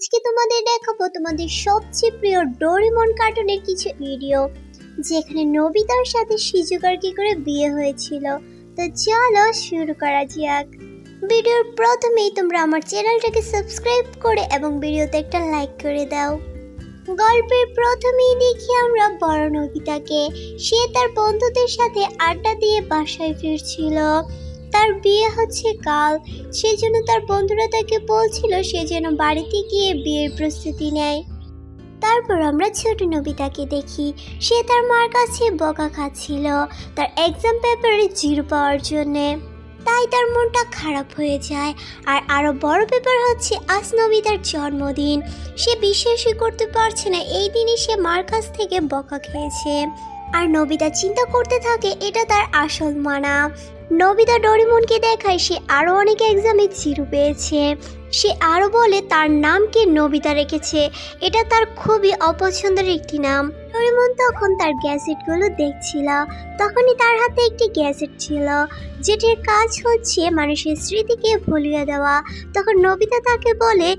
আজকে তোমাদের দেখাবো তোমাদের সবচেয়ে প্রিয় ডোরিমন কার্টুনের কিছু ভিডিও, যেখানে নবিতার সাথে শিজুকার কি করে বিয়ে হয়েছিল। তো চলো শুরু করা যাক। ভিডিওর প্রথমেই তোমরা আমার চ্যানেলটাকে সাবস্ক্রাইব করে এবং ভিডিওতে একটা লাইক করে দাও। গল্পের প্রথমেই দেখি আমরা বড় নবিতাকে। সে তার বন্ধুদের সাথে আড্ডা দিয়ে বাসায় ফিরছিল। তার বিয়ে হচ্ছে কাল। সেজন্য তার বন্ধুরা তাকে বলছিল সে যেন বাড়িতে গিয়ে বিয়ের প্রস্তুতি নেয়। তারপর আমরা ছোট নবিতাকে দেখি। সে তার মার কাছে বকা খাচ্ছিল। তার এক্সাম পেপারে জিরো পাওয়ার জন্যে। তাই তার মনটা খারাপ হয়ে যায়। আর আরও বড় ব্যাপার হচ্ছে আজ নবিতার জন্মদিন। সে বিশ্বাসই করতে পারছে না, এই দিনই সে মার কাছ থেকে বকা খেয়েছে। আর নবিতা চিন্তা করতে থাকে, এটা তার আসল মানা। নবিতা ডরিমনকে দেখায় সে আরও অনেক এক্সামে জিরো পেয়েছে। সে আরও বলে তার নামকে নবিতা রেখেছে। এটা তার খুবই অপছন্দের একটি নাম। ডরিমন তখন তার গ্যাজেটগুলো দেখছিল। তখনই তার হাতে একটি গ্যাজেট ছিল। যেটির কাজ হচ্ছে মানুষের স্মৃতিকে ভুলিয়ে দেওয়া। তখন নবিতা তাকে বলে,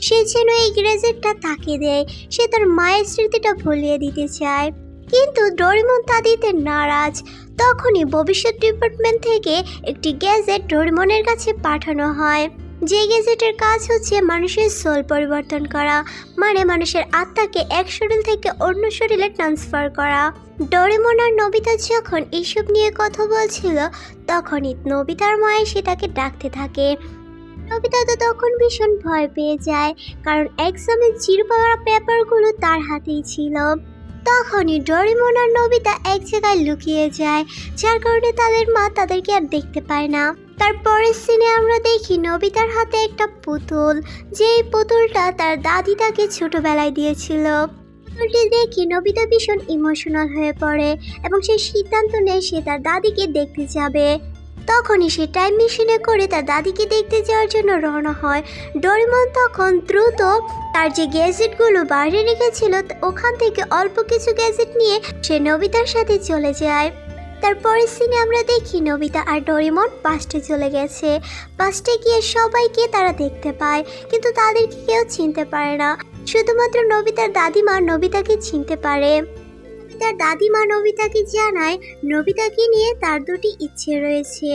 সে যেন এই গ্যাজেটটা তাকে দেয়। সে তার মায়ের স্মৃতিটা ভুলিয়ে দিতে চায়। কিন্তু ডরিমন তা দিতে নারাজ। তখনই ভবিষ্যৎ ডিপার্টমেন্ট থেকে একটি গ্যাজেট ডোরিমনের কাছে পাঠানো হয়। যে গ্যাজেটের কাজ হচ্ছে মানুষের সোল পরিবর্তন করা মানে মানুষের আত্মাকে এক শরীর থেকে অন্য শরীরে ট্রান্সফার করা। ডোরিমন আর নবিতা যখন এইসব নিয়ে কথা বলছিল, তখনই নবিতার মায়ে সেটাকে ডাকতে থাকে। নবিতা তো তখন ভীষণ ভয় পেয়ে যায়, কারণ এক্সামে জিরো পাওয়ার পেপারগুলো তার হাতেই ছিল। তখনই ডরিমন আর নবিতা এক জায়গায় লুকিয়ে যায়, যার কারণে তাদের মা তাদেরকে আর দেখতে পায় না। তারপরের সিনে আমরা দেখি নবিতার হাতে একটা পুতুল, যেই পুতুলটা তার দাদি তাকে ছোটবেলায় দিয়েছিল। পুতুলটি দেখি নবিতা ভীষণ ইমোশনাল হয়ে পড়ে এবং সে সিদ্ধান্ত নেয় সে তার দাদিকে দেখতে যাবে। তখনই সে টাইম মেশিনে করে তার দাদিকে দেখতে যাওয়ার জন্য রওনা হয়। ডরিমন তখন দ্রুত তার যে গ্যাজেটগুলো বাইরে রেখেছিল ওখান থেকে অল্প কিছু গ্যাজেট নিয়ে সে নবিতার সাথে চলে যায়। তারপরের সিনে আমরা দেখি নবিতা আর ডরিমন বাসটে চলে গেছে। বাসটে গিয়ে সবাইকে তারা দেখতে পায়, কিন্তু তাদেরকে কেউ চিনতে পারে না। শুধুমাত্র নবিতার দাদিমা নবিতাকে চিনতে পারে। নবিতার দাদিমা নবিতাকে জানায়, নবিতাকে নিয়ে তার দুটি ইচ্ছে রয়েছে।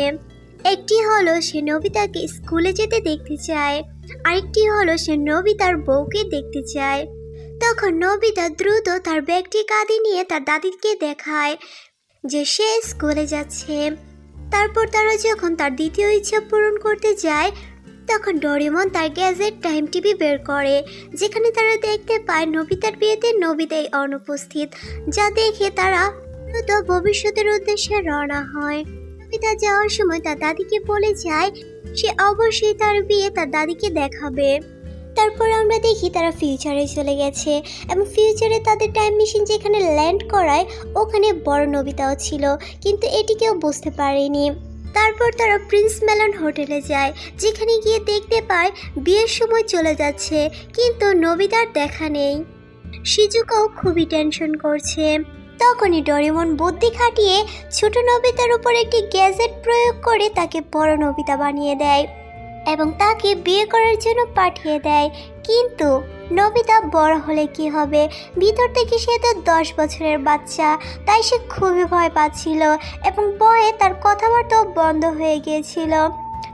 একটি হলো সে নবিতাকে স্কুলে যেতে দেখতে চায়, আরেকটি হলো সে নবিতার বউকে দেখতে চায়। তখন নবিতা দ্রুত তার ব্যাগটি কাঁধে নিয়ে তার দাদিকে দেখায় যে সে স্কুলে যাচ্ছে। তারপর তারা যখন তার দ্বিতীয় ইচ্ছা পূরণ করতে যায় তখন ডোরেমন তার গ্যাজেট টাইম টিভি বের করে, যেখানে তারা দেখতে পায় নবিতার বিয়েতে নবিতাই অনুপস্থিত, যা দেখে তারা দ্রুত ভবিষ্যতের উদ্দেশ্যে রওনা হয়। নবিতা যাওয়ার সময় তার দাদিকে বলে যায়, সে অবশ্যই তার বিয়ে তার দাদিকে দেখাবে। তারপর আমরা দেখি তারা ফিউচারে চলে গেছে এবং ফিউচারে তাদের টাইম মেশিন যেখানে ল্যান্ড করায়, ওখানে বড় নবিতাও ছিল, কিন্তু এটি কেউ বুঝতে পারেনি। তারপর তারা প্রিন্স মেলন হোটেলে যায়, যেখানে গিয়ে দেখতে পায় বিয়ের সময় চলে যাচ্ছে, কিন্তু নবিতার দেখা নেই। সিজুকাও খুবই টেনশন করছে। তখনই ডরিমন বুদ্ধি খাটিয়ে ছোট নবিতার উপর একটি গ্যাজেট প্রয়োগ করে তাকে বড় নবিতা বানিয়ে দেয় এবং তাকে বিয়ে করার জন্য পাঠিয়ে দেয়। কিন্তু নবিতা বড় হলে কি হবে? ভিতর থেকে সে তো দশ বছরের বাচ্চা, তাই সে খুবই ভয় পাচ্ছিল এবং ভয়ে তার কথাবার্তাও বন্ধ হয়ে গিয়েছিল।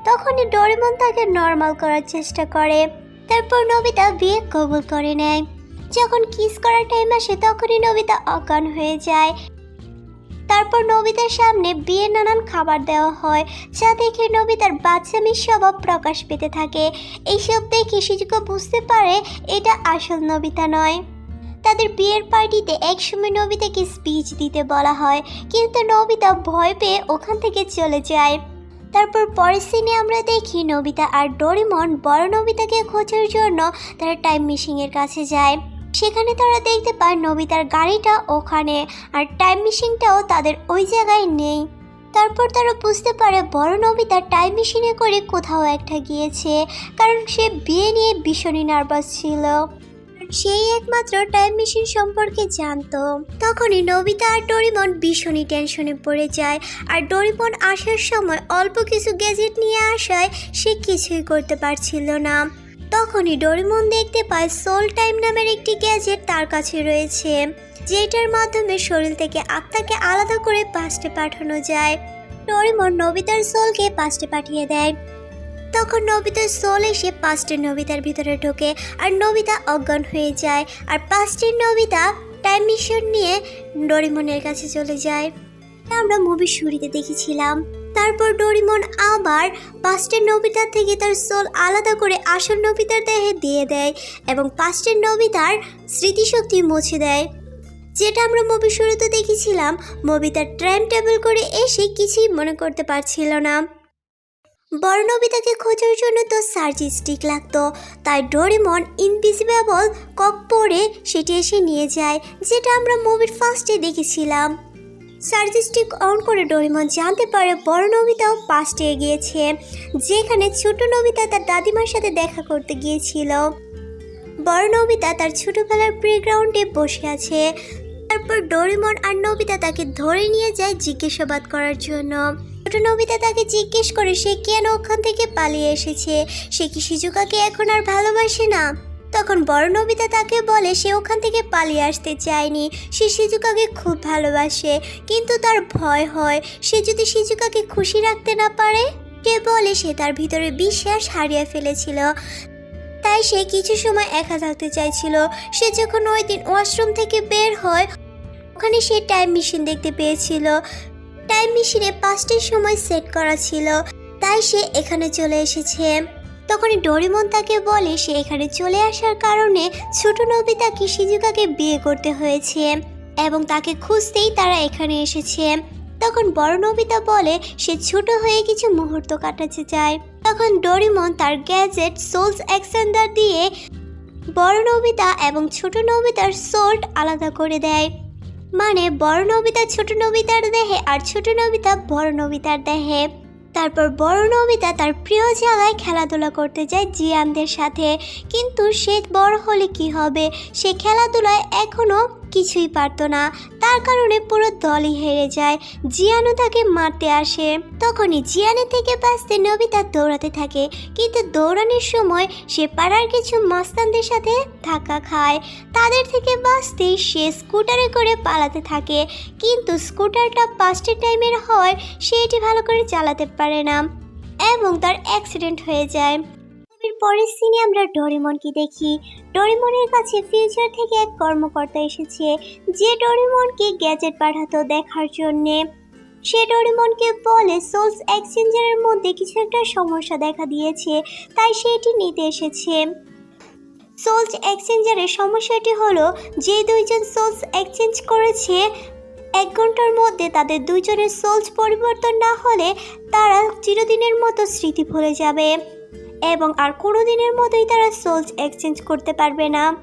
তখনই ডরিমন তাকে নর্মাল করার চেষ্টা করে। তারপর নবিতা বিয়ে কবুল করে নেয়। যখন কিস করার টাইম আসে, তখনই নবিতা অজ্ঞান হয়ে যায়। তারপর নবিতার সামনে বিয়ের নানান খাবার দেওয়া হয়, যা দেখে নবিতার বাচ্চামির স্বভাব প্রকাশ পেতে থাকে। এইসব দেখে শিজুকে বুঝতে পারে এটা আসল নবিতা নয়। তাদের বিয়ের পার্টিতে একসময় নবিতাকে স্পিচ দিতে বলা হয়, কিন্তু নবিতা ভয় পেয়ে ওখান থেকে চলে যায়। তারপর পরের সিনে আমরা দেখি নবিতা আর ডোরিমন বড় নবিতাকে খোঁজার জন্য তারা টাইম মেশিনের কাছে যায়। সেখানে তারা দেখতে পায় নবিতার গাড়িটা ওখানে আর টাইম মেশিনটাও তাদের ওই জায়গায় নেই। তারপর তারা বুঝতে পারে বড় নবিতা টাইম মেশিনে করে কোথাও একটা গিয়েছে, কারণ সে বিয়ে নিয়ে ভীষণই নার্ভাস ছিল। সেই একমাত্র টাইম মেশিন সম্পর্কে জানতো। তখনই নবিতা আর ডোরিমন ভীষণই টেনশনে পড়ে যায়। আর ডোরিমন আসার সময় অল্প কিছু গ্যাজেট নিয়ে আসায় সে কিছুই করতে পারছিল না। তখনই ডোরিমন দেখতে পায় সোল টাইম নামের একটি গ্যাজেট তার কাছে রয়েছে, যেটার মাধ্যমে শরীর থেকে আত্মাকে আলাদা করে পাস্টে পাঠানো যায়। ডোরিমন নবিতার সোলকে পাস্টে পাঠিয়ে দেয়। তখন নবিতার সোল এসে পাস্টের নবিতার ভিতরে ঢোকে আর নবিতা অজ্ঞান হয়ে যায়। আর পাস্টের নবিতা টাইম মিশন নিয়ে ডোরিমনের কাছে চলে যায়। আমরা মুভির শুরুতে দেখেছিলাম। তারপর ডোরিমন আবার পাস্টের নবিতার থেকে তার সোল আলাদা করে আসল নবিতার দেহে দিয়ে দেয় এবং পাস্টের নবিতার স্মৃতিশক্তি মুছে দেয়। যেটা আমরা মুভি শুরুতে দেখেছিলাম মবিতার টাইম টেবিল করে এসে কিছুই মনে করতে পারছিল না। বড় নবিতাকে খোঁজার জন্য তো সার্চ স্টিক লাগতো, তাই ডোরেমন ইনভিজিবল কক পরে সেটি এসে নিয়ে যায়, যেটা আমরা মুভির ফার্স্টে দেখেছিলাম। সার্চ স্টিক অন করে ডোরেমন জানতে পারে বড় নবিতাও পাস্টে গিয়েছে যেখানে ছোট নবিতা তার দাদিমার সাথে দেখা করতে গিয়েছিল। বড় নবিতা তার ছোটবেলার প্লেগ্রাউন্ডে বসে আছে। তারপর ডোরেমন আর নবিতা তাকে ধরে নিয়ে যায় জিজ্ঞাসাবাদ করার জন্য। ছোট নবিতা তাকে জিজ্ঞেস করে সে কেন ওখান থেকে পালিয়ে এসেছে? সে কি শিজুকাকে এখন আর ভালোবাসে না? তখন বড় নবিতা তাকে বলে সে ওখান থেকে পালিয়ে আসতে চায়নি। সে শিজুকাকে খুব ভালোবাসে, কিন্তু তার ভয় হয় সে যদি শিজুকাকে খুশি রাখতে না পারে। সে বলে সে তার ভিতরে বিশ্বাস হারিয়ে ফেলেছিল। তাই সে কিছু সময় একা থাকতে চাইছিল। সে যখন ওই দিন ওয়াশরুম থেকে বের হয়, ওখানে সে টাইম মেশিন দেখতে পেয়েছিল। টাইম মেশিনে পাঁচটার সময় সেট করা ছিল। তাই সে এখানে চলে এসেছে। তখনই ডোরিমন তাকে বলে সে এখানে চলে আসার কারণে ছোট নবিতাকে শিজুকাকে বিয়ে করতে হয়েছে এবং তাকে খুঁজতেই তারা এখানে এসেছে। তখন বড় নবিতা বলে সে ছোট হয়ে কিছু মুহূর্ত কাটাতে চায়। তখন ডোরিমন তার গ্যাজেট, সোলস এক্সেন্ডার দিয়ে বড় নবিতা এবং ছোট নবিতার সোল্ট আলাদা করে দেয়। মানে বড় নবিতা ছোট নবিতার দেহে আর ছোট নবিতা বড় নবিতার দেহে। তারপর বড় নবিতা তার প্রিয় জায়গায় খেলাধুলা করতে যায় জিয়ানদের সাথে। কিন্তু সে বড় হলে কি হবে? সে খেলাধুলায় এখনও কিছুই পারতো না। তার কারণে পুরো দলই হেরে যায়। জিয়ানও তাকে মারতে আসে। তখনই জিয়ানের থেকে বাঁচতে নবিতা দৌড়াতে থাকে। কিন্তু দৌড়ানোর সময় সে পাড়ার কিছু মাস্তানদের সাথে ধাক্কা খায়। তাদের থেকে বাঁচতে সে স্কুটারে করে পালাতে থাকে। কিন্তু স্কুটারটা পাঁচটি টাইমের হয়, সে এটি ভালো করে চালাতে পারে না। এবং তার অ্যাক্সিডেন্ট হয়ে যায়। পরের সিনে আমরা ডোরিমনকে দেখি। ডোরিমনের কাছে ফিউচার থেকে এক কর্মকর্তা এসেছে, যে ডোরিমনকে গ্যাজেট পাঠাতো দেখার জন্যে। সে ডোরিমনকে বলে সোলস এক্সচেঞ্জারের মধ্যে কিছু একটা সমস্যা দেখা দিয়েছে, তাই সে এটি নিতে এসেছে। সোলস এক্সচেঞ্জারের সমস্যাটি হলো, যে দুইজন সোলস এক্সচেঞ্জ করেছে, এক ঘণ্টার মধ্যে তাদের দুইজনের সোলস পরিবর্তন না হলে তারা চিরদিনের মতো স্মৃতি ভুলে যাবে। এবং আর কোনো দিনের মতোই তারা সোলস এক্সচেঞ্জ করতে পারবে না।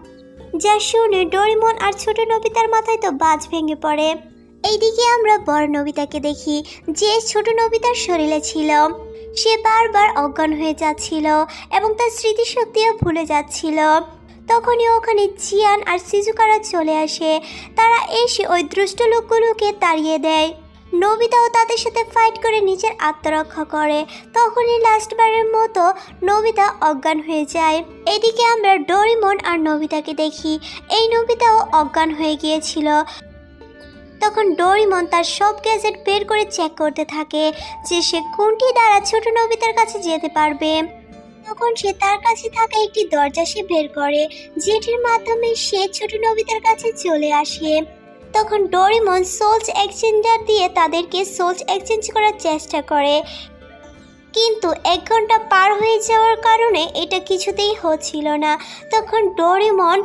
যা শুনে ডোরিমন আর ছোট নবিতার মাথায় তো বাজ ভেঙে পড়ে। এইদিকে আমরা বড় নবিতাকে দেখি, যে ছোট নবিতার শরীরে ছিল। সে বারবার অজ্ঞান হয়ে যাচ্ছিল এবং তার স্মৃতিশক্তিও ভুলে যাচ্ছিল। তখনই ওখানে জিয়ান আর সিজুকারা চলে আসে। তারা এসে ওই দুষ্ট লোকগুলোকে তাড়িয়ে দেয়। নবিতাও তাদের সাথে ফাইট করে নিজের আত্মরক্ষা করে। তখনই লাস্টবারের মতো নবিতা অজ্ঞান হয়ে যায়। এদিকে আমরা ডোরিমন আর নবিতাকে দেখি। এই নবিতাও অজ্ঞান হয়ে গিয়েছিল। তখন ডোরিমন তার সব গ্যাজেট বের করে চেক করতে থাকে যে সে কোনটি দ্বারা ছোট নবিতার কাছে যেতে পারবে। তখন সে তার কাছে থাকা একটি দরজা সে বের করে, যেটির মাধ্যমে সে ছোট নবিতার কাছে চলে আসে। তখন ডোরিমন সোলস এক্সচেঞ্জার দিয়ে তাদেরকে সোলস এক্সচেঞ্জ করার চেষ্টা করে। কিন্তু এক ঘণ্টা পার হয়ে যাওয়ার কারণে এটা কিছুতেই হচ্ছিল না। তখন ডোরিমন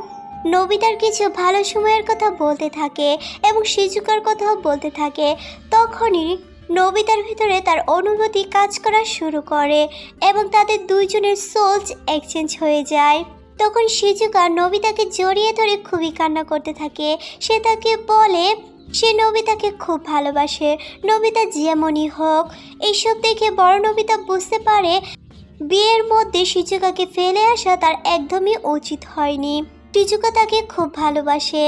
নবিতার কিছু ভালো সময়ের কথা বলতে থাকে এবং শিজুকার কথাও বলতে থাকে। তখনই নবিতার ভিতরে তার অনুভূতি কাজ করা শুরু করে এবং তাদের দুইজনের সোলস এক্সচেঞ্জ হয়ে যায়। তখন শিজুকা নবিতাকে জড়িয়ে ধরে খুবই কান্না করতে থাকে। সে তাকে বলে, সে নবিতাকে খুব ভালোবাসে। নবিতা যেমনই হোক এইসব দেখে বড় নবিতা বুঝতে পারে বিয়ের মধ্যে শিজুকাকে ফেলে আসা তার একদমই উচিত হয়নি। শিজুকা তাকে খুব ভালোবাসে।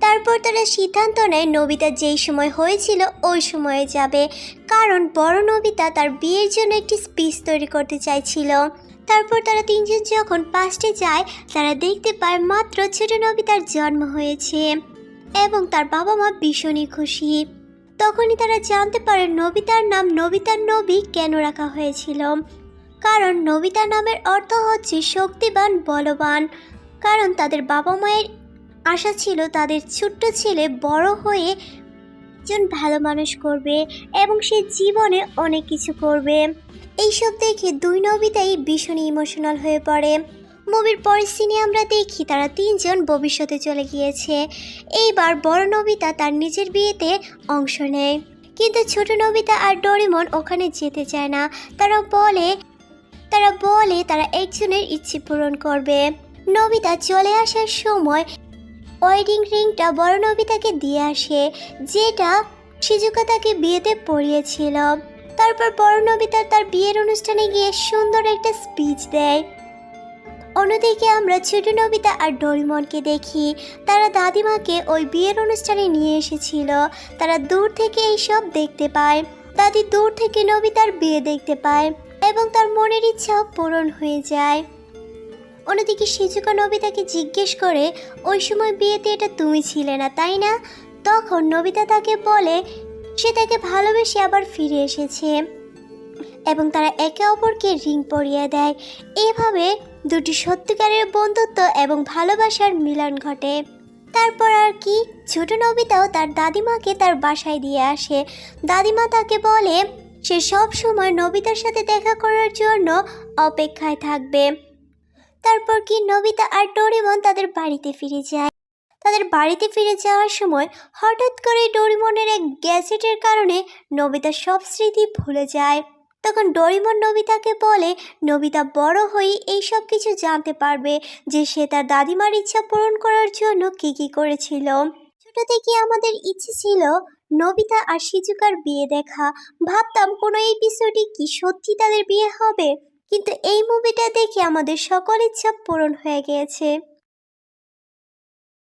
তারপর তারা সিদ্ধান্ত নেয় নবিতা যেই সময় হয়েছিল ওই সময়ে যাবে। কারণ বড় নবিতা তার বিয়ের জন্য একটি স্পিচ তৈরি করতে চাইছিল। তারপর তারা তিনজন যখন পাস্টে যায়, তারা দেখতে পায় মাত্র ছোট নবিতার জন্ম হয়েছে এবং তার বাবা মা ভীষণই খুশি। তখনই তারা জানতে পারে নবিতার নাম নবিতার নবী কেন রাখা হয়েছিল। কারণ নবিতা নামের অর্থ হচ্ছে শক্তিবান, বলবান। কারণ তাদের বাবা মায়ের আশা ছিল তাদের ছোট্ট ছেলে বড় হয়ে একজন ভালো মানুষ করবে এবং সে জীবনে অনেক কিছু করবে। এইসব দেখে দুই নবিতাই ভীষণ ইমোশনাল হয়ে পড়ে। মুভির পরের সিনে আমরা দেখি তারা তিনজন ভবিষ্যতে চলে গিয়েছে। এইবার বড় নবিতা তার নিজের বিয়েতে অংশ নেয়। কিন্তু ছোট নবিতা আর ডরিমন ওখানে যেতে চায় না। তারা বলে তারা বলে তারা একজনের ইচ্ছে পূরণ করবে। নবিতা চলে আসার সময় ওয়েডিং রিংটা বড় নবিতাকে দিয়ে আসে, যেটা সিজুকা তাকে বিয়েতে পড়িয়েছিল। তারপর বড় নবিতা তার বিয়ের অনুষ্ঠানে গিয়ে সুন্দর একটা স্পিচ দেয়। অন্যদিকে আমরা ছোট নবিতা আর ডরিমনকে দেখি, তারা দাদিমাকে ওই বিয়ের অনুষ্ঠানে নিয়ে এসেছিল। তারা দূর থেকে এইসব দেখতে পায়। দাদি দূর থেকে নবিতার বিয়ে দেখতে পায় এবং তার মনের ইচ্ছাও পূরণ হয়ে যায়। অন্যদিকে শিজুকা নবিতাকে জিজ্ঞেস করে, ওই সময় বিয়েতে এটা তুমি ছিলে না, তাই না? তখন নবিতা তাকে বলে, সে তাকে ভালোবেসে আবার ফিরে এসেছে। এবং তারা একে অপরকে রিং পরিয়ে দেয়। এভাবে দুটি সত্যিকারের বন্ধুত্ব এবং ভালোবাসার মিলন ঘটে। তারপর আর কি, ছোট নবিতাও তার দাদিমাকে তার বাসায় দিয়ে আসে। দাদিমা তাকে বলে, সে সব সময় নবিতার সাথে দেখা করার জন্য অপেক্ষায় থাকবে। তারপর কি নবিতা আর ডোরিমন তাদের বাড়িতে ফিরে যায়। তাদের বাড়িতে ফিরে যাওয়ার সময় হঠাৎ করে ডোরিমনের এক গ্যাজেটের কারণে নবিতা সব স্মৃতি ভুলে যায়। তখন ডোরিমন নবিতাকে বলে, নবিতা বড় হয়ে এই সব কিছু জানতে পারবে যে সে তার দাদিমার ইচ্ছা পূরণ করার জন্য কি কি করেছিল। ছোট থেকে আমাদের ইচ্ছে ছিল নবিতা আর শিজুকার বিয়ে দেখা। ভাবতাম কোনো এপিসোডে কি সত্যি তাদের বিয়ে হবে? কিন্তু এই মুভিটা দেখে আমাদের সকল ইচ্ছা পূরণ হয়ে গিয়েছে।